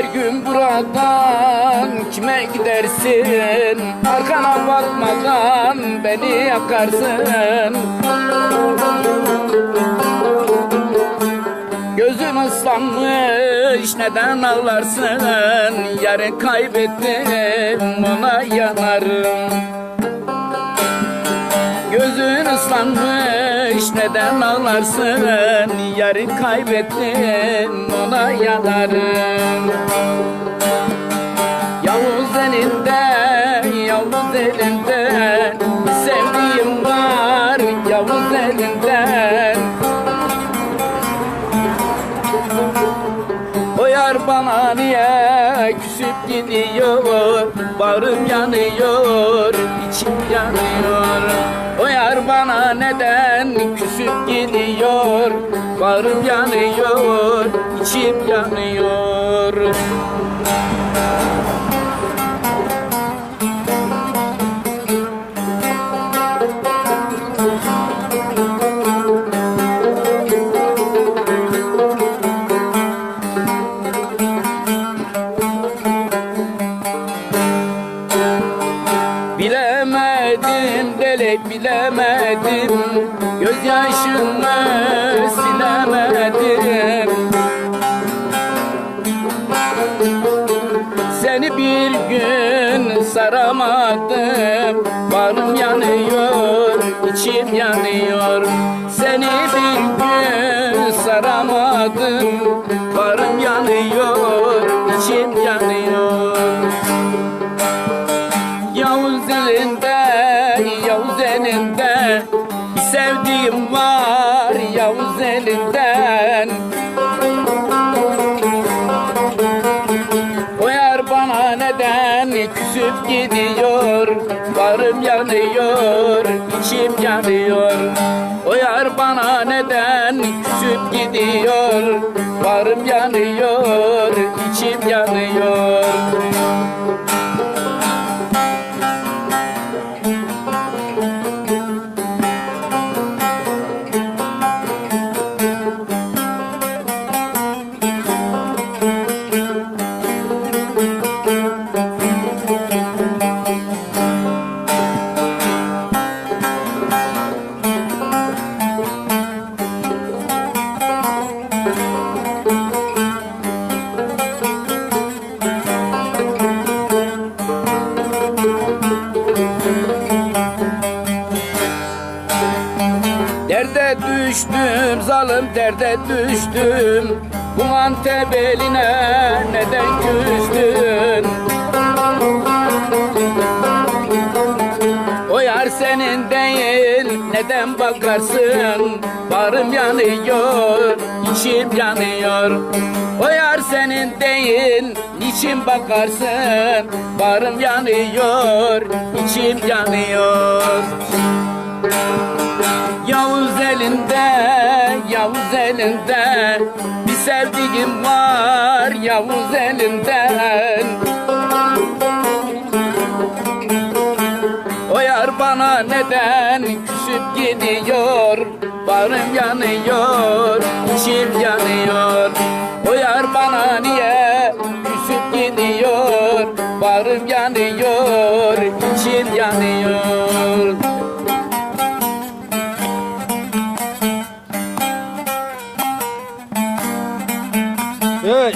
Her gün buradan kime gidersin? Arkana bakmadan beni yakarsın. Gözüm ıslanmış neden ağlarsın? Yarın kaybettim ona yanarım. Gözün ıslanmış neden ağlarsın? Yarın kaybettim ona yanarım. Yavuz elinden, Yavuz elinden Sevdiğim var Yavuz elinden O bana niye küsüp gidiyor? Bağrım yanıyor, içim yanıyor. O yar bana neden gidiyor Bağrım yanıyor, içim yanıyor. Bilemedim delek bilemedim Gözyaşımı silemedim. Seni bir gün saramadım. Varım yanıyor, içim yanıyor. Seni bir gün saramadım. Varım yanıyor, içim yanıyor sevdiğim var Yavuz elinden O bana neden küsüp gidiyor? Varım yanıyor, içim yanıyor. O bana neden küsüp gidiyor? Varım yanıyor, içim yanıyor düştüm zalim derde düştüm. Bu Antep eline neden küstün? O yar senin değil neden bakarsın? Barım yanıyor içim yanıyor. O yar senin değil niçin bakarsın? Barım yanıyor içim yanıyor. Yavuz elinde, Yavuz elinde. Bir sevdiğim var Yavuz elinden. O yar bana neden küsüp gidiyor? Barım yanıyor, içim yanıyor. O yar bana niye küsüp gidiyor? Barım yanıyor, içim yanıyor 对